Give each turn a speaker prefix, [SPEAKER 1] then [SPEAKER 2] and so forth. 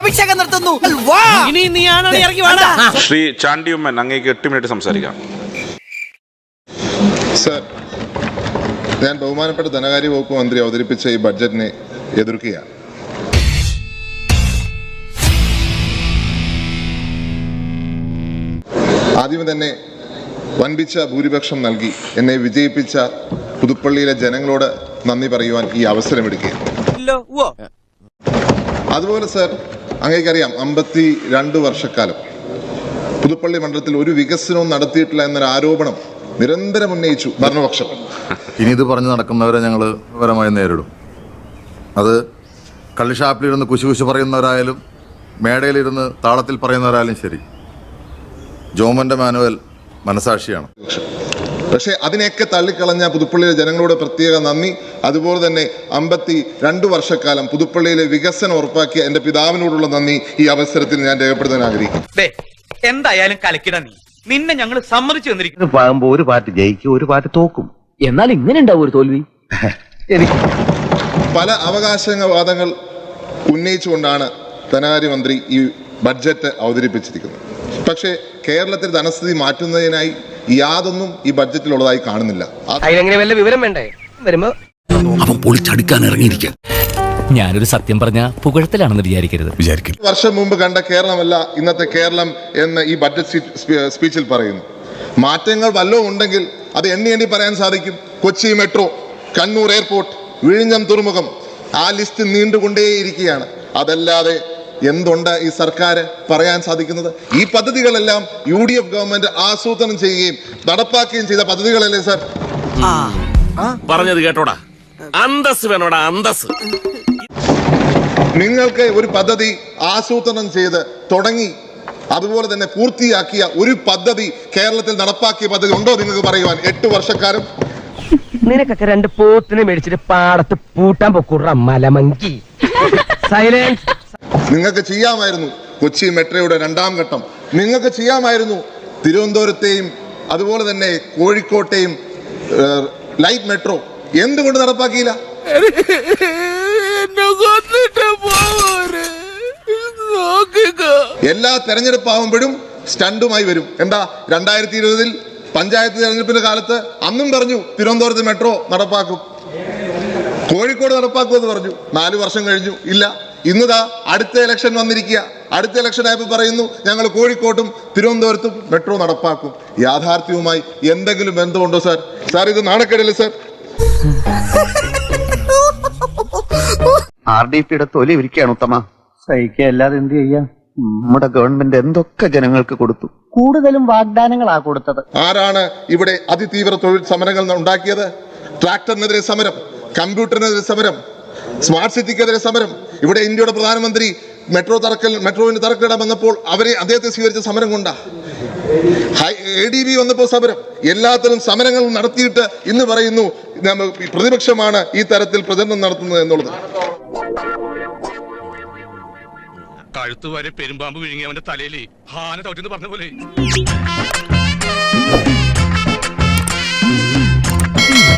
[SPEAKER 1] അഭിഷേകം നിർത്തുന്നു
[SPEAKER 2] ഇനി നീയാണോ ഇറങ്ങി
[SPEAKER 3] ശ്രീ ചാണ്ടിയുമ്മൻ അങ്ങേക്ക് എട്ട് മിനിറ്റ് സംസാരിക്കാം.
[SPEAKER 4] സർ ഞാൻ ബഹുമാനപ്പെട്ട ധനകാര്യ വകുപ്പ് മന്ത്രി അവതരിപ്പിച്ച ഈ ബഡ്ജറ്റിനെ എതിർക്കുകയാണ്. ആദ്യമേ തന്നെ വൻപിച്ച ഭൂരിപക്ഷം നൽകി എന്നെ വിജയിപ്പിച്ച പുതുപ്പള്ളിയിലെ ജനങ്ങളോട് നന്ദി പറയുവാൻ ഈ അവസരം അവസരമെടുക്കുകയാണ് അതുപോലെ സർ അങ്ങേക്കറിയാം അമ്പത്തി രണ്ട് വർഷക്കാലം പുതുപ്പള്ളി മണ്ഡലത്തിൽ ഒരു വികസനവും നടത്തിയിട്ടില്ല എന്നൊരു ആരോപണം നിരന്തരം ഉന്നയിച്ചു ഭരണപക്ഷം.
[SPEAKER 5] ഇനി ഇത് പറഞ്ഞു നടക്കുന്നവരെ ഞങ്ങൾ പരമായി നേരിടും. അത് കള്ളിഷാപ്പിലിരുന്ന് കുശി കുശി പറയുന്നവരായാലും മേടയിലിരുന്ന് താളത്തിൽ പറയുന്നവരായാലും ശരി. ജോമന്റെ മാനുവൽ മനസാക്ഷിയാണ്.
[SPEAKER 4] പക്ഷേ അതിനെയൊക്കെ തള്ളിക്കളഞ്ഞ പുതുപ്പള്ളിയിലെ ജനങ്ങളോട് പ്രത്യേക നന്ദി. അതുപോലെ തന്നെ അമ്പത്തി രണ്ട് വർഷക്കാലം പുതുപ്പള്ളിയിലെ വികസനം ഉറപ്പാക്കിയ എന്റെ പിതാവിനോടുള്ള നന്ദി ഈ അവസരത്തിൽ ഞാൻ രേഖപ്പെടുത്താൻ ആഗ്രഹിക്കുന്നു.
[SPEAKER 6] എന്തായാലും കലക്കിട നീ. നിന്നെ ഞങ്ങൾ സമ്മതിച്ചു തന്നിരിക്കുന്നു
[SPEAKER 7] പാകുമ്പോ ഒരു പാർട്ടി ജയിക്കും ഒരു പാർട്ടി തോക്കും.
[SPEAKER 1] എന്നാൽ ഇങ്ങനെ ഉണ്ടാവും ഒരു തോൽവി.
[SPEAKER 7] എനിക്ക്
[SPEAKER 4] പല അവകാശവാദങ്ങൾ ഉന്നയിച്ചുകൊണ്ടാണ് ധനകാര്യമന്ത്രി ഈ ബഡ്ജറ്റ് അവതരിപ്പിച്ചിരിക്കുന്നത്. പക്ഷേ കേരളത്തിൽ ധനസ്ഥിതി മാറ്റുന്നതിനായി യാതൊന്നും ഈ ബഡ്ജറ്റിലുള്ളതായി കാണുന്നില്ല. അത്
[SPEAKER 1] അതിനെങ്ങനെ വല്ല വിവരം വേണ്ടേ? വരുമ്പോ
[SPEAKER 2] അവൻ പൊളിച്ചടുക്കാൻ ഇറങ്ങിയിരിക്കുക ഞാനൊരു സത്യം പറഞ്ഞ പുകഴത്തിലാണെന്ന് വിചാരിക്കരുത്. വിചാരിക്കും
[SPEAKER 4] വർഷം മുമ്പ് കണ്ട കേരളമല്ല ഇന്നത്തെ കേരളം എന്ന് ഈ ബഡ്ജറ്റ് സ്പീ- സ്പീ- സ്പീച്ചിൽ പറയുന്നു. മാറ്റങ്ങൾ വല്ലതും ഉണ്ടെങ്കിൽ അത് എണ്ണി എണ്ണി പറയാൻ സാധിക്കും. കൊച്ചി മെട്രോ കണ്ണൂർ എയർപോർട്ട് വിഴിഞ്ഞം തുറമുഖം ആ ലിസ്റ്റ് നീണ്ടുകൊണ്ടേയിരിക്കുകയാണ്. അതല്ലാതെ എന്തുണ്ട് ഈ സർക്കാർ പറയാൻ സാധിക്കുന്നത്? ഈ പദ്ധതികളെല്ലാം യു ഡി എഫ് ഗവൺമെന്റ് ആസൂത്രണം ചെയ്യുകയും നടപ്പാക്കുകയും ചെയ്ത പദ്ധതികളല്ലേ സാർ?
[SPEAKER 8] പറഞ്ഞത് കേട്ടോടാ. അന്തസ് വേണോടാ അന്തസ്
[SPEAKER 4] നിങ്ങൾക്ക് ഒരു പദ്ധതി ആസൂത്രണം ചെയ്ത് തുടങ്ങി അതുപോലെ തന്നെ പൂർത്തിയാക്കിയ ഒരു പദ്ധതി കേരളത്തിൽ നടപ്പാക്കിയ പദ്ധതി ഉണ്ടോ നിങ്ങൾക്ക് പറയുവാൻ? എട്ട് വർഷക്കാരും?
[SPEAKER 1] നിനക്കൊക്കെ രണ്ട് പോത്തിനെ മേടിച്ചിട്ട് പാടത്ത് പൂട്ടാൻ പൊക്കൂട മലമങ്കി. സൈലൻസ്
[SPEAKER 4] നിങ്ങൾക്ക് ചെയ്യാമായിരുന്നു കൊച്ചി മെട്രോയുടെ രണ്ടാം ഘട്ടം. നിങ്ങൾക്ക് ചെയ്യാമായിരുന്നു തിരുവനന്തപുരത്തെയും അതുപോലെ തന്നെ കോഴിക്കോട്ടെയും ലൈറ്റ് മെട്രോ. എന്തുകൊണ്ട് നടപ്പാക്കിയില്ല? എല്ലാ തെരഞ്ഞെടുപ്പ് ആവുമ്പോഴും സ്റ്റണ്ടുമായി വരും. എന്താ? രണ്ടായിരത്തി ഇരുപതിൽ പഞ്ചായത്ത് തെരഞ്ഞെടുപ്പിന്റെ കാലത്ത് അന്നും പറഞ്ഞു തിരുവനന്തപുരത്ത് മെട്രോ നടപ്പാക്കും. കോഴിക്കോട് നടപ്പാക്കുമെന്ന് പറഞ്ഞു. നാലു വർഷം കഴിഞ്ഞു. ഇല്ല. ഇന്നതാ അടുത്ത ഇലക്ഷൻ വന്നിരിക്കുക. അടുത്ത ഇലക്ഷൻ ആയപ്പോൾ പറയുന്നു ഞങ്ങൾ കോഴിക്കോട്ടും തിരുവനന്തപുരത്തും മെട്രോ നടപ്പാക്കും. യാഥാർത്ഥ്യവുമായി എന്തെങ്കിലും ബന്ധമുണ്ടോ സാർ സാർ ഇത് നാണക്കേടല്ലേ സാർ
[SPEAKER 7] ആർ ഡി പിയുടെ തൊലി ഇരിക്കുകയാണ് ഉത്തമ. സഹിക്കല്ലാതെ എന്ത് ചെയ്യാ? നമ്മുടെ ഗവൺമെന്റ് എന്തൊക്കെ ജനങ്ങൾക്ക് കൊടുത്തു?
[SPEAKER 1] കൂടുതലും വാഗ്ദാനങ്ങളാ കൊടുത്തത്.
[SPEAKER 4] ആരാണ് ഇവിടെ അതിതീവ്ര തൊഴിൽ സമരങ്ങൾ ഉണ്ടാക്കിയത്? ട്രാക്ടറിനെതിരെ സമരം കമ്പ്യൂട്ടറിനെതിരെ സമരം സ്മാർട്ട് സിറ്റിക്കെതിരെ സമരം ഇവിടെ ഇന്ത്യയുടെ പ്രധാനമന്ത്രി മെട്രോ തറക്കൽ മെട്രോവിന് തറക്കിടാൻ വന്നപ്പോൾ അവരെ അദ്ദേഹത്തെ സ്വീകരിച്ച സമരം കൊണ്ടാ? എ ഡി ബി വന്നപ്പോൾ സമരം. എല്ലാത്തരം സമരങ്ങൾ നടത്തിയിട്ട് ഇന്ന് പറയുന്നു പ്രതിപക്ഷമാണ് ഈ തരത്തിൽ പ്രചരണം നടത്തുന്നത് എന്നുള്ളത്.
[SPEAKER 8] കഴുത്ത് വരെ പെരുമ്പാമ്പ് വിഴുങ്ങി അവന്റെ തലയിൽ ഹാന തോറ്റെന്ന് പറഞ്ഞ പോലെ.